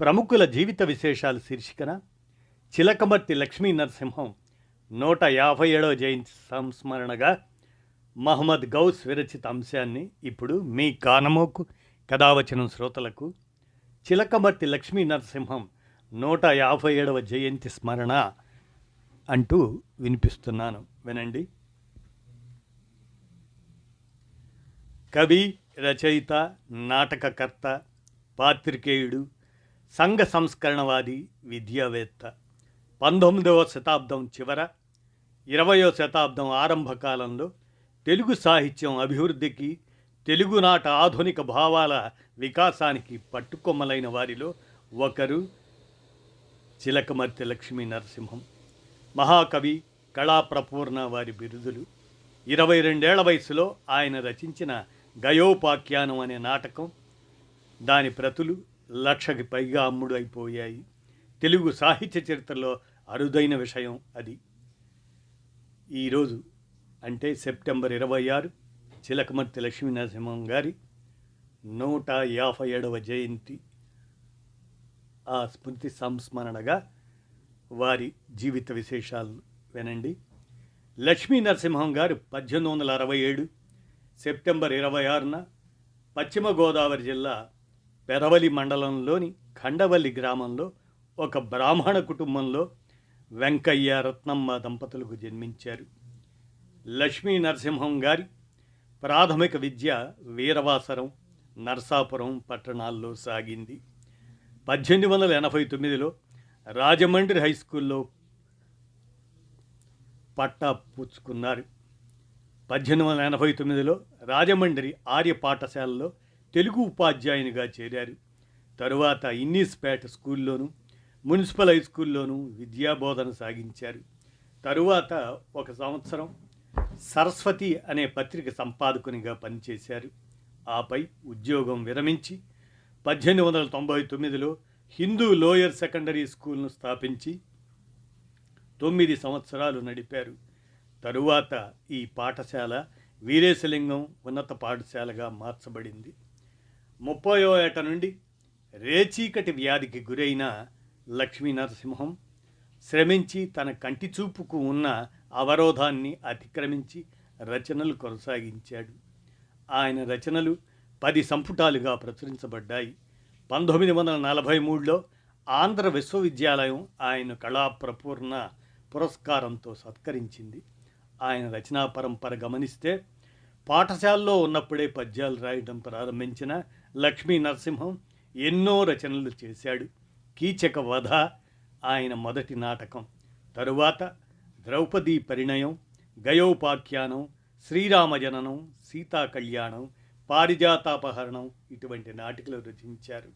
ప్రముఖుల జీవిత విశేషాలు శీర్షికన చిలకమర్తి లక్ష్మీ నరసింహం నూట యాభై ఏడవ జయంతి సంస్మరణగా మహమ్మద్ గౌస్ విరచిత అంశాన్ని ఇప్పుడు మీ కానమోకు కథావచనం శ్రోతలకు చిలకమర్తి లక్ష్మీ నరసింహం నూట యాభై ఏడవ జయంతి స్మరణ అంటూ వినిపిస్తున్నాను. వినండి. కవి రచయిత నాటకకర్త పాత్రికేయుడు సంఘ సంస్కరణవాది విద్యావేత్త. పంతొమ్మిదవ శతాబ్దం చివర ఇరవయో శతాబ్దం ఆరంభ కాలంలో తెలుగు సాహిత్యం అభివృద్ధికి తెలుగునాట ఆధునిక భావాల వికాసానికి పట్టుకొమ్మలైన వారిలో ఒకరు చిలకమర్తి లక్ష్మీ నరసింహం. మహాకవి కళాప్రపూర్ణ వారి బిరుదులు. ఇరవై రెండేళ్ళ వయసులో ఆయన రచించిన గయోపాఖ్యానం అనే నాటకం. దాని ప్రతులు లక్షకి పైగా అమ్ముడు అయిపోయాయి తెలుగు సాహిత్య చరిత్రలో అరుదైన విషయం అది. ఈరోజు అంటే సెప్టెంబర్ ఇరవై ఆరు చిలకమర్తి లక్ష్మీనరసింహం గారి నూట యాభై ఏడవ జయంతి. ఆ స్మృతి సంస్మరణగా వారి జీవిత విశేషాలను వినండి. లక్ష్మీ నరసింహం గారు పద్దెనిమిది వందల అరవై ఏడు సెప్టెంబర్ ఇరవై ఆరున పశ్చిమ గోదావరి జిల్లా పెరవలి మండలంలోని ఖండవల్లి గ్రామంలో ఒక బ్రాహ్మణ కుటుంబంలో వెంకయ్య రత్నమ్మ దంపతులకు జన్మించారు. లక్ష్మీ నరసింహం గారి ప్రాథమిక విద్య వీరవాసరం నర్సాపురం పట్టణాల్లో సాగింది. పద్దెనిమిది వందల ఎనభై తొమ్మిదిలో రాజమండ్రి హై స్కూల్లో పట్టా పుచ్చుకున్నారు. పద్దెనిమిది వందల ఎనభై తొమ్మిదిలో రాజమండ్రి ఆర్య పాఠశాలలో తెలుగు ఉపాధ్యాయునిగా చేరారు. తరువాత ఇన్నీస్పేట స్కూల్లోను మున్సిపల్ హై స్కూల్లోనూ విద్యాబోధన సాగించారు. తరువాత ఒక సంవత్సరం సరస్వతి అనే పత్రిక సంపాదకునిగా పనిచేశారు. ఆపై ఉద్యోగం విరమించి పద్దెనిమిది వందల తొంభై తొమ్మిదిలో హిందూ లోయర్ సెకండరీ స్కూల్ను స్థాపించి తొమ్మిది సంవత్సరాలు నడిపారు. తరువాత ఈ పాఠశాల వీరేశలింగం ఉన్నత పాఠశాలగా మార్చబడింది. ముప్పయో ఏట నుండి రేచీకటి వ్యాధికి గురైన లక్ష్మీ నరసింహం శ్రమించి తన కంటి చూపుకు ఉన్న అవరోధాన్ని అతిక్రమించి రచనలు కొనసాగించాడు. ఆయన రచనలు పది సంపుటాలుగా ప్రచురించబడ్డాయి. పంతొమ్మిది వందల నలభై మూడులో ఆంధ్ర విశ్వవిద్యాలయం ఆయన కళాప్రపూర్ణ పురస్కారంతో సత్కరించింది. ఆయన రచనా పరంపర గమనిస్తే పాఠశాలలో ఉన్నప్పుడే పద్యాలు రాయడం ప్రారంభించిన లక్ష్మీ నరసింహం ఎన్నో రచనలు చేశాడు. కీచక వధ ఆయన మొదటి నాటకం. తరువాత ద్రౌపదీ పరిణయం గయోపాఖ్యానం శ్రీరామజననం సీతా కళ్యాణం పారిజాతాపహరణం ఇటువంటి నాటికలు రచించారు.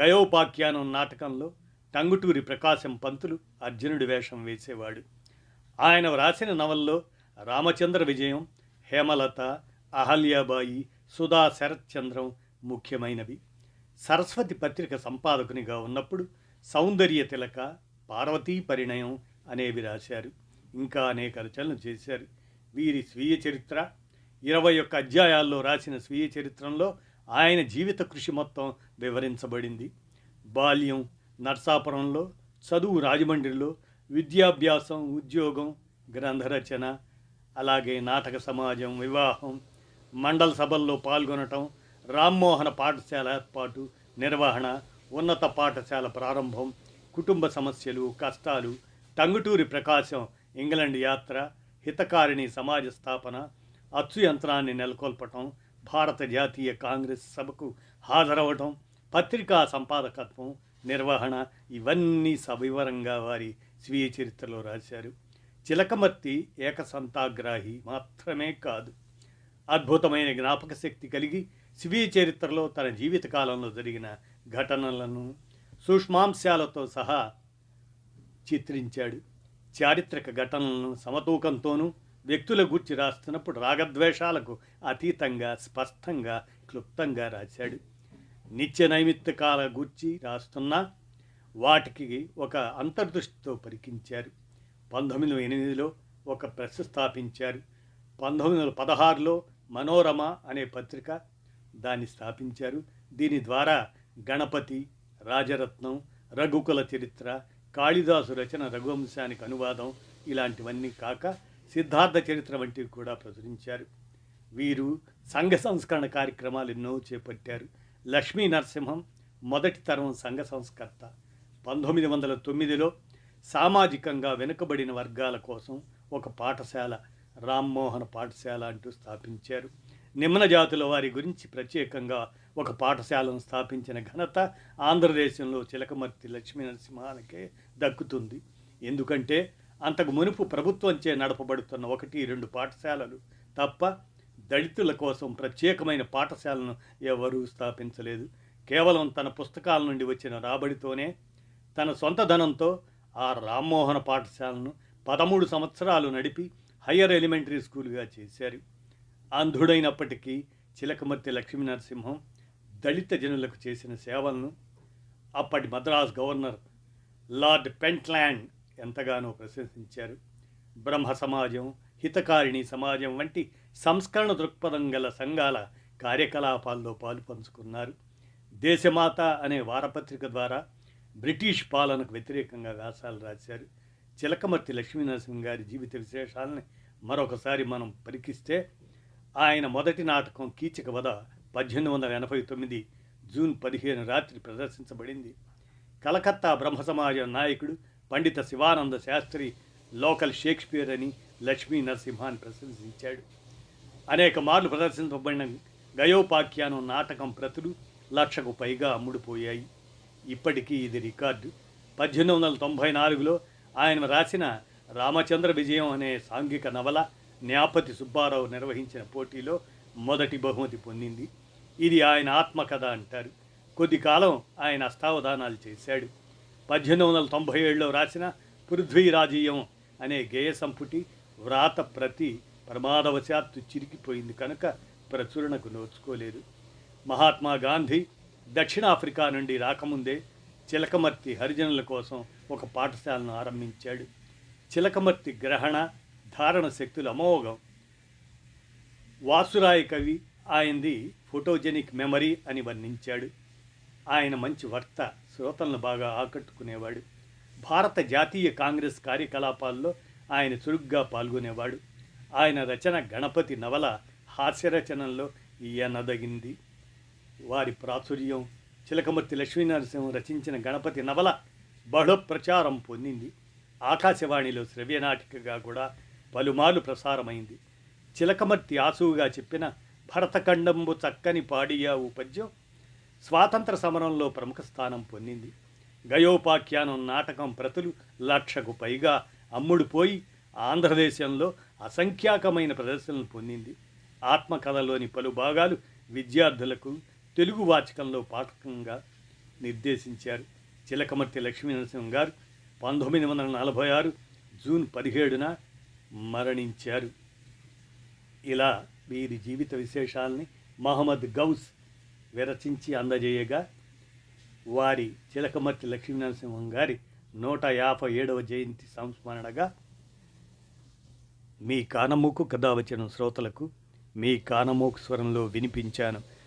గయోపాఖ్యానం నాటకంలో టంగుటూరి ప్రకాశం పంతులు అర్జునుడి వేషం వేసేవాడు. ఆయన వ్రాసిన నవల్లో రామచంద్ర విజయం హేమలత అహల్యాబాయి సుధా శరత్చంద్రం ముఖ్యమైనవి. సరస్వతి పత్రిక సంపాదకునిగా ఉన్నప్పుడు సౌందర్య తిలక పార్వతీ పరిణయం అనేవి రాశారు. ఇంకా అనేక రచనలు చేశారు. వీరి స్వీయ చరిత్ర ఇరవై ఒక్క అధ్యాయాల్లో రాసిన స్వీయ చరిత్రంలో ఆయన జీవిత కృషి మొత్తం వివరించబడింది. బాల్యం నర్సాపురంలో చదువు రాజమండ్రిలో విద్యాభ్యాసం ఉద్యోగం గ్రంథరచన అలాగే నాటక సమాజం వివాహం మండల సభల్లో పాల్గొనటం రామ్మోహన పాఠశాల ఏర్పాటు నిర్వహణ ఉన్నత పాఠశాల ప్రారంభం కుటుంబ సమస్యలు కష్టాలు టంగుటూరి ప్రకాశం ఇంగ్లండ్ యాత్ర హితకారిణి సమాజ స్థాపన అచ్చు యంత్రాన్ని నెలకొల్పటం భారత జాతీయ కాంగ్రెస్ సభకు హాజరవటం పత్రికా సంపాదకత్వం నిర్వహణ ఇవన్నీ సవివరంగా వారి స్వీయ చరిత్రలో రాశారు. చిలకమర్తి ఏకసంతాగ్రాహి మాత్రమే కాదు. అద్భుతమైన జ్ఞాపక శక్తి కలిగి స్వీయ చరిత్రలో తన జీవితకాలంలో జరిగిన ఘటనలను సూక్ష్మాంశాలతో సహా చిత్రించాడు. చారిత్రక ఘటనలను సమతూకంతోనూ వ్యక్తుల గూర్చి రాస్తున్నప్పుడు రాగద్వేషాలకు అతీతంగా స్పష్టంగా క్లుప్తంగా రాశాడు. నిత్య నైమిత్తికాల గూర్చి రాస్తున్నా వాటికి ఒక అంతర్దృష్టితో పరికించారు. పంతొమ్మిది వందల ఎనిమిదిలో ఒక ప్రెస్ స్థాపించారు. పంతొమ్మిది వందల పదహారులో మనోరమ అనే పత్రిక దాన్ని స్థాపించారు. దీని ద్వారా గణపతి రాజరత్నం రఘుకుల చరిత్ర కాళిదాసు రచన రఘువంశానికి అనువాదం ఇలాంటివన్నీ కాక సిద్ధార్థ చరిత్ర వంటివి కూడా ప్రచురించారు. వీరు సంఘ సంస్కరణ కార్యక్రమాలు ఎన్నో చేపట్టారు. లక్ష్మీ నరసింహం మొదటి తరం సంఘ సంస్కర్త. పంతొమ్మిది వందల తొమ్మిదిలో సామాజికంగా వెనుకబడిన వర్గాల కోసం ఒక పాఠశాల రామ్మోహన్ పాఠశాల అంటూ స్థాపించారు. నిమ్న జాతుల వారి గురించి ప్రత్యేకంగా ఒక పాఠశాలను స్థాపించిన ఘనత ఆంధ్రదేశంలో చిలకమర్తి లక్ష్మీనరసింహానికే దక్కుతుంది. ఎందుకంటే అంతకు మునుపు ప్రభుత్వంచే నడపబడుతున్న ఒకటి రెండు పాఠశాలలు తప్ప దళితుల కోసం ప్రత్యేకమైన పాఠశాలను ఎవరూ స్థాపించలేదు. కేవలం తన పుస్తకాల నుండి వచ్చిన రాబడితోనే తన సొంత ధనంతో ఆ రామ్మోహన పాఠశాలను పదమూడు సంవత్సరాలు నడిపి హయ్యర్ ఎలిమెంటరీ స్కూల్గా చేశారు. అంధుడైనప్పటికీ చిలకమర్తి లక్ష్మీనరసింహం దళిత జనులకు చేసిన సేవలను అప్పటి మద్రాస్ గవర్నర్ లార్డ్ పెంట్లాండ్ ఎంతగానో ప్రశంసించారు. బ్రహ్మ సమాజం హితకారిణి సమాజం వంటి సంస్కరణ దృక్పథం గల సంఘాల కార్యకలాపాల్లో పాలు పంచుకున్నారు. దేశమాత అనే వారపత్రిక ద్వారా బ్రిటిష్ పాలనకు వ్యతిరేకంగా వ్యాసాలు రాశారు. చిలకమర్తి లక్ష్మీనరసింహ గారి జీవిత విశేషాలని మరొకసారి మనం పరికిస్తే ఆయన మొదటి నాటకం కీచక వధ పద్దెనిమిది వందల ఎనభై తొమ్మిది జూన్ పదిహేను రాత్రి ప్రదర్శించబడింది. కలకత్తా బ్రహ్మ సమాజం నాయకుడు పండిత శివానంద శాస్త్రి లోకల్ షేక్స్పియర్ అని లక్ష్మీ నరసింహాన్ని ప్రశంసించాడు. అనేక మార్లు ప్రదర్శించబడిన గయోపాఖ్యానం నాటకం ప్రతులు లక్షకు పైగా అమ్ముడుపోయాయి. ఇప్పటికీ ఇది రికార్డు. పద్దెనిమిది వందల తొంభై నాలుగులో ఆయన రాసిన రామచంద్ర విజయం అనే సాంఘిక నవల న్యాపతి సుబ్బారావు నిర్వహించిన పోటీలో మొదటి బహుమతి పొందింది. ఇది ఆయన ఆత్మకథ అంటారు. కొద్ది కాలం ఆయన అష్టావధానాలు చేశాడు. పద్దెనిమిది వందల తొంభై ఏడులో రాసిన పృథ్వీరాజీయం అనే గేయ సంపుటి వ్రాత ప్రతి ప్రమాదవశాత్తు చిరిగిపోయింది కనుక ప్రచురణకు నోచుకోలేదు. మహాత్మా గాంధీ దక్షిణాఫ్రికా నుండి రాకముందే చిలకమర్తి హరిజనుల కోసం ఒక పాఠశాలను ఆరంభించాడు. చిలకమర్తి గ్రహణ ధారణ శక్తులు అమోఘం. వాసురాయ కవి ఆయనది ఫోటోజెనిక్ మెమరీ అని వర్ణించాడు. ఆయన మంచి వర్త శ్రోతలను బాగా ఆకట్టుకునేవాడు. భారత జాతీయ కాంగ్రెస్ కార్యకలాపాల్లో ఆయన చురుగ్గా పాల్గొనేవాడు. ఆయన రచన గణపతి నవల హాస్యరచనల్లో ఈయనదగింది. వారి ప్రాచుర్యం చిలకమర్తి లక్ష్మీనరసింహం రచించిన గణపతి నవల బహుళ ప్రచారం పొందింది. ఆకాశవాణిలో శ్రవ్యనాటికగా కూడా పలుమార్లు ప్రసారమైంది. చిలకమర్తి ఆసువుగా చెప్పిన భరతఖండంబు చక్కని పాడియావు పద్యం స్వాతంత్ర సమరంలో ప్రముఖ స్థానం పొందింది. గయోపాఖ్యానం నాటకం ప్రతులు లక్షకు పైగా అమ్ముడుపోయి ఆంధ్రదేశంలో అసంఖ్యాకమైన ప్రదర్శనలు పొందింది. ఆత్మకథలోని పలు భాగాలు విద్యార్థులకు తెలుగు వాచకంలో పాఠకంగా నిర్దేశించారు. చిలకమర్తి లక్ష్మీనరసింహం గారు పంతొమ్మిది వందల నలభై ఆరు జూన్ పదిహేడున మరణించారు. ఇలా వీరి జీవిత విశేషాలని మహమ్మద్ గౌస్ విరచించి అందజేయగా వారి చిలకమర్తి లక్ష్మీనరసింహం గారి నూట యాభై ఏడవ జయంతి సంస్మరణగా మీ కానమూకు కథావచనం వచ్చిన శ్రోతలకు మీ కానమూకు స్వరంలో వినిపించాను.